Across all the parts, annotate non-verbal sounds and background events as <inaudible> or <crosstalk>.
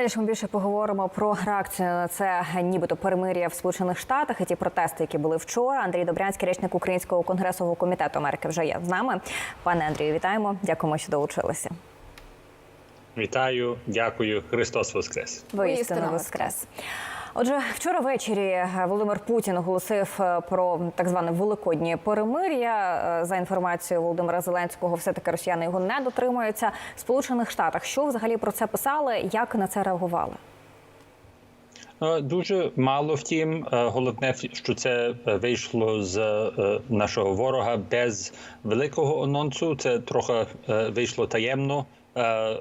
Далі ж ми більше поговоримо про реакцію на це нібито перемир'я в Сполучених Штатах і ті протести, які були вчора. Андрій Добрянський, речник Українського конгресового комітету Америки, вже є з нами. Пане Андрію, вітаємо. Дякуємо, що долучилися. Вітаю, дякую. Христос Воскрес. Воістину воскрес. Отже, вчора ввечері Володимир Путін оголосив е, про так зване великоднє перемир'я. Е, За інформацією Володимира Зеленського, все таки росіяни його не дотримуються в Сполучених Штатах. Що взагалі про це писали? Як на це реагували? Е, Дуже мало втім, е, головне, що це е, вийшло з е, нашого ворога без великого анонсу. Це трохи е, вийшло таємно.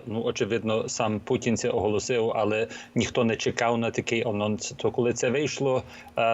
Ну, очевидно, сам Путін це оголосив, але ніхто не чекав на такий анонс. То коли це вийшло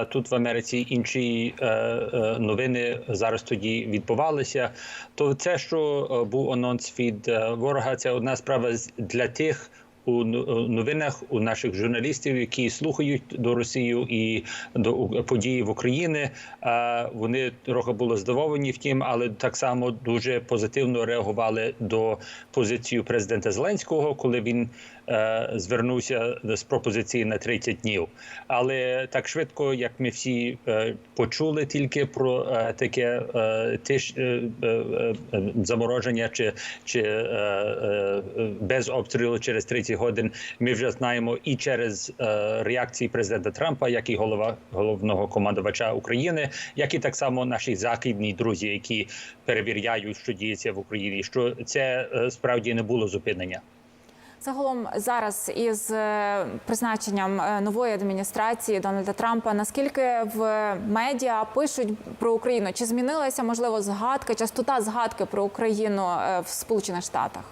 тут в Америці, інші е, е, новини зараз тоді відбувалися. То це, що е, був анонс від ворога, це одна справа для тих у ну- новинах у наших журналістів, які слухають до Росію і до події в Україні. Е, Вони трохи були здивовані втім, але так само дуже позитивно реагували до позиції президента Зеленського, коли він е, звернувся з пропозиції на 30 днів. Але так швидко, як ми всі е, почули тільки про е, таке е, тиш, е, е, е, замороження чи, чи е, е, без обстрілу через 30 годин, ми вже знаємо і через е, реакції президента Трампа, як і голова головного командувача України, як і так само наші західні друзі, які перевіряють, що діється в Україні, що це е, справді не було зупинення. Загалом зараз із е, призначенням нової адміністрації Дональда Трампа, наскільки в медіа пишуть про Україну? Чи змінилася можливо згадка, частота згадки про Україну в Сполучених Штатах?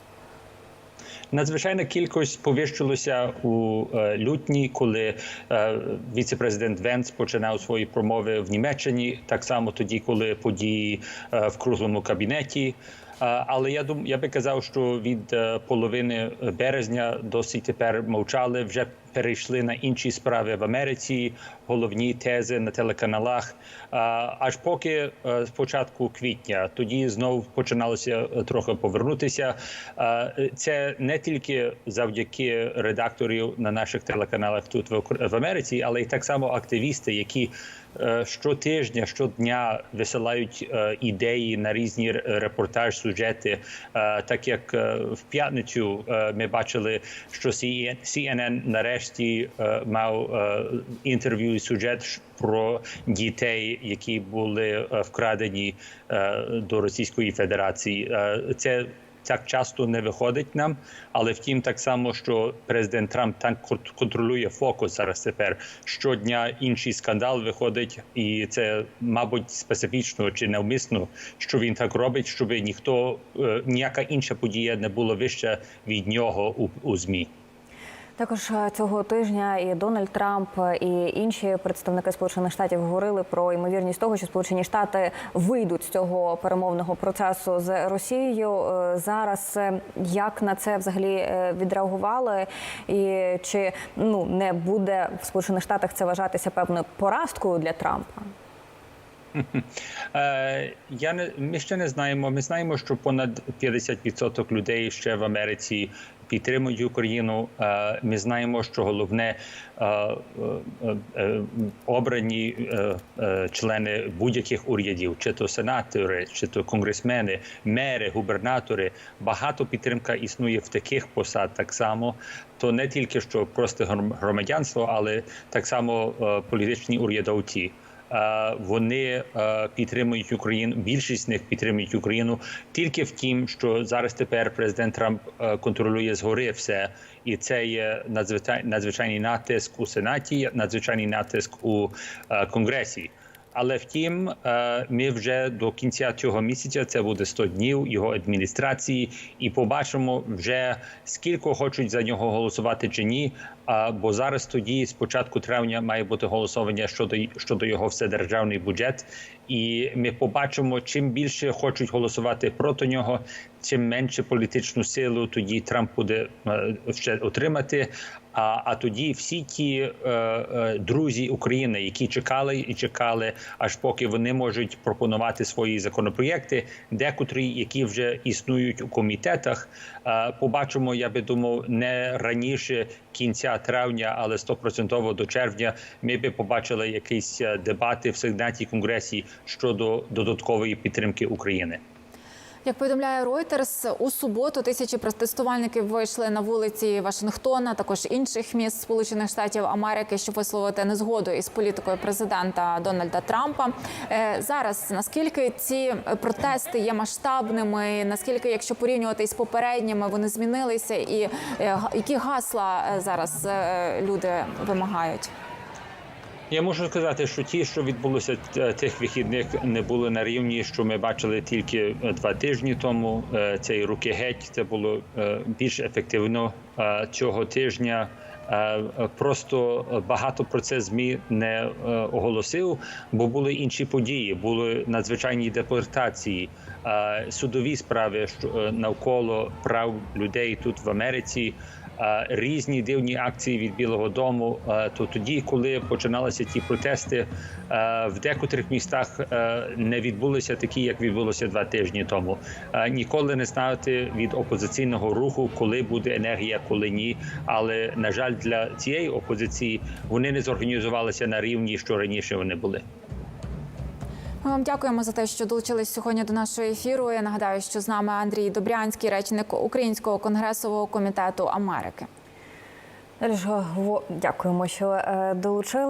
Надзвичайна кількість повищилася у е, лютні, коли е, віце-президент Венц починав свої промови в Німеччині. Так само тоді, коли події е, в круглому кабінеті. Але я дум, я би казав, що від половини березня досі тепер мовчали. Вже перейшли на інші справи в Америці, головні тези на телеканалах. Аж поки е, з початку квітня тоді знов починалося е, трохи повернутися. Це не тільки завдяки редакторів на наших телеканалах тут в Америці, але й так само активісти, які е, щотижня, щодня висилають ідеї на різні репортаж, сюжети. Так як в п'ятницю ми бачили, що CNN нарешті е, мав е, інтерв'ю і сюжет про дітей, які були е, вкрадені до Російської Федерації. Це так часто не виходить нам, але втім, так само, що президент Трамп так кон- контролює фокус зараз тепер. Щодня інший скандал виходить, і це, мабуть, специфічно чи навмисно, що він так робить, щоб ніхто ніяка інша подія не була вища від нього у, у змі. Також е, цього тижня і Дональд Трамп, е, і інші представники Сполучених Штатів говорили про ймовірність того, що Сполучені Штати вийдуть з цього перемовного процесу з Росією. Е, Зараз як на це взагалі відреагували, і чи ну не буде в Сполучених Штатах це вважатися певною поразкою для Трампа? <laughs> Я не ми ще не знаємо. Ми знаємо, що понад 50% людей ще в Америці підтримують Україну. Е, Ми знаємо, що головне е, е, обрані члени будь-яких урядів, чи то сенатори, чи то конгресмени, мери, губернатори. Багато підтримка існує в таких посад так само. То не тільки що просто гром- громадянство, але так само політичні урядовці. Вони підтримують Україну. Більшість з них підтримують Україну тільки в тім, що зараз тепер президент Трамп контролює згори все, і це є надзвичай, надзвичайний натиск у сенаті, надзвичайний натиск у конгресі. Але втім, е, ми вже до кінця цього місяця це буде 100 днів його адміністрації, і побачимо вже скільки хочуть за нього голосувати чи ні. Бо зараз тоді, з початку травня, має бути голосування щодо щодо його вседержавний бюджет, і ми побачимо, чим більше хочуть голосувати проти нього, чим менше політичну силу тоді Трамп буде е, ще отримати. А, а тоді всі ті е, е, друзі України, які чекали і чекали, аж поки вони можуть пропонувати свої законопроєкти, декотрі, які вже існують у комітетах, е, побачимо, я би думав, не раніше кінця травня, але стопроцентово до червня. Ми би побачили якісь е, дебати в Сенаті Конгресі щодо додаткової підтримки України. Як повідомляє Reuters, у суботу тисячі протестувальників вийшли на вулиці Вашингтона, також інших міст Сполучених Штатів Америки, щоб висловити незгоду із політикою президента Дональда Трампа. Е, Зараз наскільки ці протести є масштабними? Наскільки, якщо порівнювати із попередніми, вони змінилися, і е, які гасла е, зараз люди вимагають? Я можу сказати, що ті, що відбулося е, тих вихідних, не були на рівні, що ми бачили тільки е, два тижні тому. Е, Цей руки геть це було більш ефективно цього тижня. Просто багато про це змі не оголосив, бо були інші події, були надзвичайні депортації, судові справи навколо прав людей тут в Америці різні дивні акції від Білого Дому. Е, То тоді, коли починалися ті протести, е, в декотрих містах е, не відбулися такі, як відбулося два тижні тому. Е, Ніколи не знати від опозиційного руху, коли буде енергія, коли ні. Але на жаль, для цієї опозиції вони не зорганізувалися на рівні, що раніше вони були. Ми вам дякуємо за те, що долучились сьогодні до нашого ефіру. Я нагадаю, що з нами Андрій Добрянський, речник Українського конгресового комітету Америки. Дякуємо, що долучили. долучились.